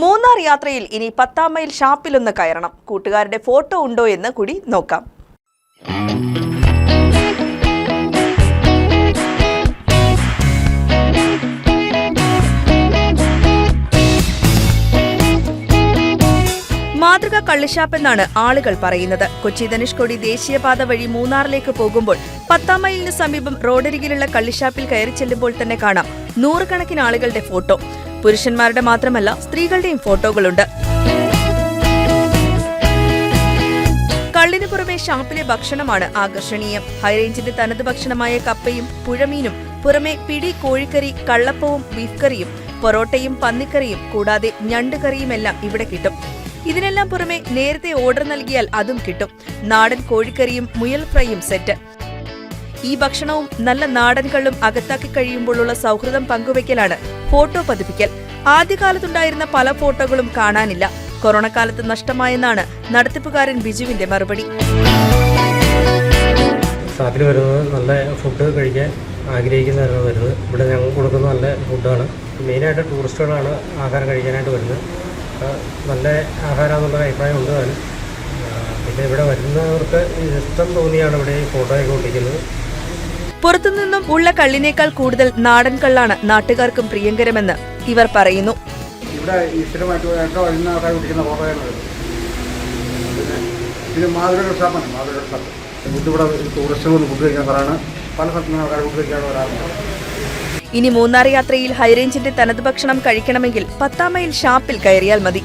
മൂന്നാർ യാത്രയിൽ ഇനി പത്താം മൈൽ ഷാപ്പിലൊന്ന് കയറണം. കൂട്ടുകാരുടെ ഫോട്ടോ ഉണ്ടോ എന്ന് കൂടി നോക്കാം. മാതൃക കള്ളിഷാപ്പ് എന്നാണ് ആളുകൾ പറയുന്നത്. കൊച്ചി ധനുഷ്കോടി ദേശീയപാത വഴി മൂന്നാറിലേക്ക് പോകുമ്പോൾ പത്താം മൈലിന് സമീപം റോഡരികിലുള്ള കള്ളിഷാപ്പിൽ കയറി ചെല്ലുമ്പോൾ തന്നെ കാണാം നൂറുകണക്കിന് ആളുകളുടെ ഫോട്ടോ. പുരുഷന്മാരുടെ മാത്രമല്ല സ്ത്രീകളുടെയും ഫോട്ടോകളുണ്ട്. കള്ളിന് പുറമെ ഷാപ്പിലെ ഭക്ഷണമാണ് ആകർഷണീയം. ഹൈറേഞ്ചിന്റെ തനത് ഭക്ഷണമായ കപ്പയും പുഴമീനും പുറമെ പിടി കോഴിക്കറി കള്ളപ്പവും ബീഫ് കറിയും പൊറോട്ടയും പന്നിക്കറിയും കൂടാതെ ഞണ്ടുകറിയുമെല്ലാം ഇവിടെ കിട്ടും. ഇതിനെല്ലാം പുറമെ നേരത്തെ ഓർഡർ നൽകിയാൽ അതും കിട്ടും. നാടൻ കോഴിക്കറിയും മുയൽ ഫ്രൈയും സെറ്റ്. ഈ ഭക്ഷണവും നല്ല നാടൻ കള്ളും അകത്താക്കി കഴിയുമ്പോഴുള്ള സൗഹൃദം പങ്കുവയ്ക്കലാണ് ഫോട്ടോ പതിപ്പിക്കൽ. ആദ്യകാലത്തുണ്ടായിരുന്ന പല ഫോട്ടോകളും കാണാനില്ല. കൊറോണ കാലത്ത് നഷ്ടമായെന്നാണ് നടത്തിപ്പുകാരൻ ബിജുവിന്റെ മറുപടി. ഷാപ്പിൽ വരുന്നത് നല്ല ഫുഡ് കഴിക്കാൻ ആഗ്രഹിക്കുന്നവരാണ് വരുന്നത്. ഇവിടെ ഞങ്ങൾ കൊടുക്കുന്ന നല്ല ഫുഡാണ്. മെയിനായിട്ട് ടൂറിസ്റ്റുകളാണ് ആഹാരം കഴിക്കാനായിട്ട് വരുന്നത്. നല്ല ആഹാരം എന്നുള്ള അഭിപ്രായം ഉണ്ട് പിന്നെ ഇവിടെ വരുന്നവർക്ക് ഇഷ്ടം തോന്നിയാണ് ഇവിടെ ഈ ഫോട്ടോയൊക്കെ ഒട്ടിക്കുന്നത് പുറത്തുനിന്നും ഉള്ള കള്ളിനേക്കാൾ കൂടുതൽ നാടൻ കള്ളാണ് നാട്ടുകാർക്കും പ്രിയങ്കരമെന്ന് ഇവർ പറയുന്നു. ഇവിടെ പിന്നെ ഇത് മാതൃക ഷാപ്പാണ് മാതൃക ഷാപ്പ്. ഫുഡ് ഇവിടെ ടൂറിസ്റ്റുകൾ വന്ന് ഫുഡ് കഴിക്കാൻ പല സ്ഥലത്തു നിന്ന് ആൾക്കാർ ഫുഡ് കഴിക്കാൻ ഇനി മൂന്നാർ യാത്രയിൽ ഹൈറേഞ്ചിന്റെ തനത് ഭക്ഷണം കഴിക്കണമെങ്കിൽ പത്താം മൈൽ ഷാപ്പിൽ കയറിയാൽ മതി.